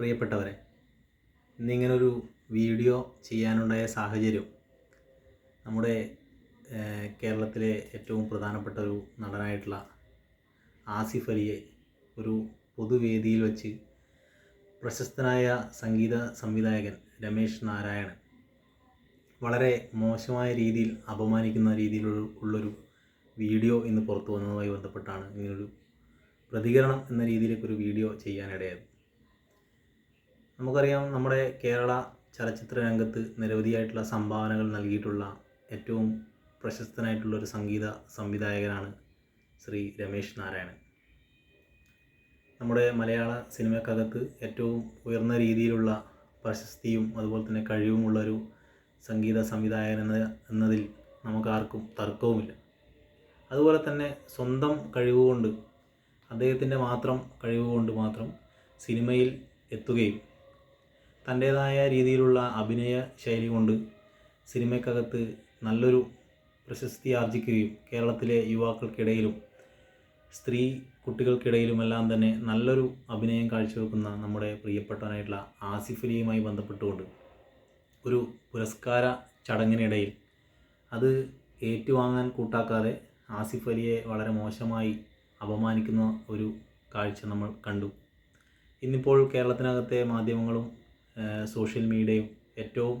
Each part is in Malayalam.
പ്രിയപ്പെട്ടവരെ ഇന്നിങ്ങനൊരു വീഡിയോ ചെയ്യാനുണ്ടായ സാഹചര്യം നമ്മുടെ കേരളത്തിലെ ഏറ്റവും പ്രധാനപ്പെട്ട ഒരു നടനായിട്ടുള്ള ആസിഫ് അലിയെ ഒരു പൊതുവേദിയിൽ വച്ച് പ്രശസ്തനായ സംഗീത സംവിധായകൻ രമേശ് നാരായണൻ വളരെ മോശമായ രീതിയിൽ അപമാനിക്കുന്ന രീതിയിലുള്ള ഉള്ളൊരു വീഡിയോ ഇന്ന് പുറത്തു വന്നതുമായി ബന്ധപ്പെട്ടാണ് ഇങ്ങനൊരു പ്രതികരണം എന്ന രീതിയിലേക്കൊരു വീഡിയോ ചെയ്യാനിടയായത്. നമുക്കറിയാം നമ്മുടെ കേരള ചലച്ചിത്ര രംഗത്ത് നിരവധിയായിട്ടുള്ള സംഭാവനകൾ നൽകിയിട്ടുള്ള ഏറ്റവും പ്രശസ്തനായിട്ടുള്ള ഒരു സംഗീത സംവിധായകനാണ് ശ്രീ രമേശ് നാരായണൻ. നമ്മുടെ മലയാള സിനിമക്കകത്ത് ഏറ്റവും ഉയർന്ന രീതിയിലുള്ള പ്രശസ്തിയും അതുപോലെ തന്നെ കഴിവുമുള്ളൊരു സംഗീത സംവിധായകൻ എന്ന എന്നതിൽ നമുക്കാർക്കും തർക്കവുമില്ല. അതുപോലെ തന്നെ സ്വന്തം കഴിവുകൊണ്ട് അദ്ദേഹത്തിന്റെ മാത്രം കഴിവുകൊണ്ട് മാത്രം സിനിമയിൽ എത്തുകയും തന്റേതായ രീതിയിലുള്ള അഭിനയ ശൈലി കൊണ്ട് സിനിമയ്ക്കകത്ത് നല്ലൊരു പ്രശസ്തി ആർജിക്കുകയും കേരളത്തിലെ യുവാക്കൾക്കിടയിലും സ്ത്രീ കുട്ടികൾക്കിടയിലുമെല്ലാം തന്നെ നല്ലൊരു അഭിനയം കാഴ്ചവെക്കുന്ന നമ്മുടെ പ്രിയപ്പെട്ടവനായിട്ടുള്ള ആസിഫ് അലിയുമായി ബന്ധപ്പെട്ടുകൊണ്ട് ഒരു പുരസ്കാര ചടങ്ങിനിടയിൽ അത് ഏറ്റുവാങ്ങാൻ കൂട്ടാക്കാതെ ആസിഫ് അലിയെ വളരെ മോശമായി അപമാനിക്കുന്ന ഒരു കാഴ്ച നമ്മൾ കണ്ടു. ഇന്നിപ്പോൾ കേരളത്തിനകത്തെ മാധ്യമങ്ങളും സോഷ്യൽ മീഡിയയും ഏറ്റവും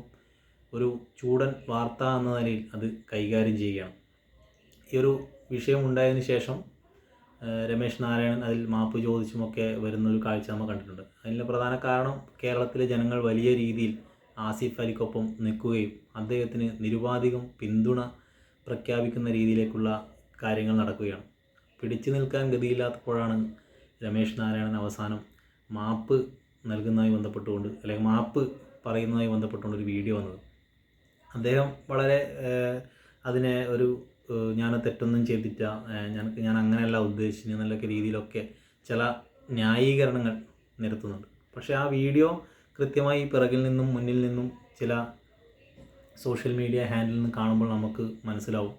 ഒരു ചൂടൻ വാർത്ത എന്ന നിലയിൽ അത് കൈകാര്യം ചെയ്യുകയാണ്. ഈ ഒരു വിഷയം ഉണ്ടായതിനു ശേഷം രമേശ് നാരായണൻ അതിൽ മാപ്പ് ചോദിച്ചുമൊക്കെ വരുന്നൊരു കാഴ്ച നമ്മൾ കണ്ടിട്ടുണ്ട്. അതിന്റെ പ്രധാന കാരണം കേരളത്തിലെ ജനങ്ങൾ വലിയ രീതിയിൽ ആസിഫ് അലിക്കൊപ്പം നിൽക്കുകയും അദ്ദേഹത്തിന് നിരുപാധികം പിന്തുണ പ്രഖ്യാപിക്കുന്ന രീതിയിലേക്കുള്ള കാര്യങ്ങൾ നടക്കുകയാണ്. പിടിച്ചു നിൽക്കാൻ ഗതിയില്ലാത്തപ്പോഴാണ് രമേശ് നാരായണൻ അവസാനം മാപ്പ് നൽകുന്നതുമായി ബന്ധപ്പെട്ടുകൊണ്ട് അല്ലെങ്കിൽ മാപ്പ് പറയുന്നതുമായി ബന്ധപ്പെട്ടുകൊണ്ട് ഒരു വീഡിയോ വന്നത്. അദ്ദേഹം വളരെ അതിനെ ഒരു ഞാൻ തെറ്റൊന്നും ചെയ്തിട്ട ഞാൻ ഞാൻ അങ്ങനെയല്ല ഉദ്ദേശിച്ചത് എന്നൊക്കെ രീതിയിലൊക്കെ ചില ന്യായീകരണങ്ങൾ നിരത്തുന്നുണ്ട്. പക്ഷേ ആ വീഡിയോ കൃത്യമായി പിറകിൽ നിന്നും മുന്നിൽ നിന്നും ചില സോഷ്യൽ മീഡിയ ഹാൻഡിൽ നിന്ന് കാണുമ്പോൾ നമുക്ക് മനസ്സിലാവും.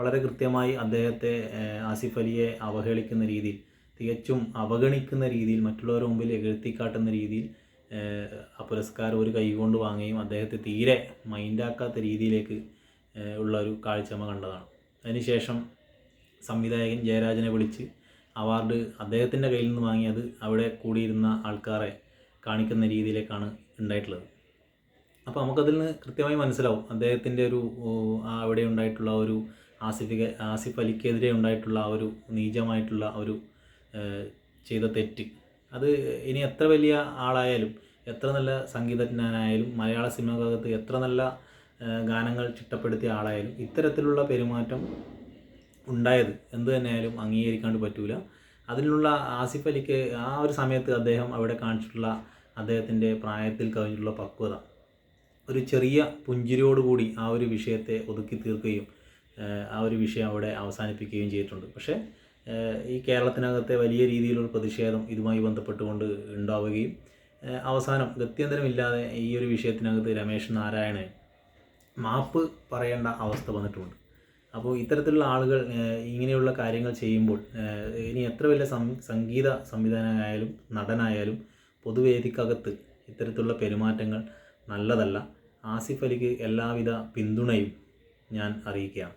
വളരെ കൃത്യമായി അദ്ദേഹത്തെ ആസിഫ് അലിയെ അവഹേളിക്കുന്ന രീതിയിൽ തികച്ചും അവഗണിക്കുന്ന രീതിയിൽ മറ്റുള്ളവരുടെ മുമ്പിൽ എഴുത്തിക്കാട്ടുന്ന രീതിയിൽ ആ പുരസ്കാരം ഒരു കൈകൊണ്ട് വാങ്ങുകയും അദ്ദേഹത്തെ തീരെ മൈൻഡാക്കാത്ത രീതിയിലേക്ക് ഉള്ള ഒരു കാഴ്ച നമ്മൾ കണ്ടതാണ്. അതിനുശേഷം സംവിധായകൻ ജയരാജനെ വിളിച്ച് അവാർഡ് അദ്ദേഹത്തിന്റെ കയ്യിൽ നിന്ന് വാങ്ങിയത് അവിടെ കൂടിയിരുന്ന ആൾക്കാരെ കാണിക്കുന്ന രീതിയിലേക്കാണ് ഉണ്ടായിട്ടുള്ളത്. അപ്പോൾ നമുക്കതിൽ നിന്ന് കൃത്യമായി മനസ്സിലാവും അദ്ദേഹത്തിന്റെ ഒരു അവിടെ ഉണ്ടായിട്ടുള്ള ഒരു ആസിഫിക ആസിഫ് അലിക്കെതിരെ ഉണ്ടായിട്ടുള്ള ആ ഒരു നീചമായിട്ടുള്ള ഒരു ചെയ്ത തെറ്റ്. അത് ഇനി എത്ര വലിയ ആളായാലും എത്ര നല്ല സംഗീതജ്ഞനായാലും മലയാള സിനിമകത്ത് എത്ര നല്ല ഗാനങ്ങൾ ചിട്ടപ്പെടുത്തിയ ആളായാലും ഇത്തരത്തിലുള്ള പെരുമാറ്റം ഉണ്ടായത് എന്ത് തന്നെയായാലും അംഗീകരിക്കാണ്ട് പറ്റൂല. അതിനുള്ള ആസിഫ് അലിക്ക് ആ ഒരു സമയത്ത് അദ്ദേഹം അവിടെ കാണിച്ചിട്ടുള്ള അദ്ദേഹത്തിന്റെ പ്രായത്തിൽ കഴിഞ്ഞിട്ടുള്ള പക്വത ഒരു ചെറിയ പുഞ്ചിരിയോടുകൂടി ആ ഒരു വിഷയത്തെ ഒതുക്കി തീർക്കുകയും ആ ഒരു വിഷയം അവിടെ അവസാനിപ്പിക്കുകയും ചെയ്തിട്ടുണ്ട്. പക്ഷേ ഈ കേരളത്തിനകത്തെ വലിയ രീതിയിലുള്ള പ്രതിഷേധം ഇതുമായി ബന്ധപ്പെട്ടുകൊണ്ട് ഉണ്ടാവുകയും അവസാനം ഗത്യന്തരമില്ലാതെ ഈ ഒരു വിഷയത്തിനകത്ത് രമേശ് നാരായണൻ മാപ്പ് പറയേണ്ട അവസ്ഥ വന്നിട്ടുണ്ട്. അപ്പോൾ ഇത്തരത്തിലുള്ള ആളുകൾ ഇങ്ങനെയുള്ള കാര്യങ്ങൾ ചെയ്യുമ്പോൾ ഇനി എത്ര വലിയ സംഗീത സംവിധാനമായാലും നടനായാലും പൊതുവേദിക്കകത്ത് ഇത്തരത്തിലുള്ള പെരുമാറ്റങ്ങൾ നല്ലതല്ല. ആസിഫ് അലിക്ക് എല്ലാവിധ പിന്തുണയും ഞാൻ അറിയിക്കുകയാണ്.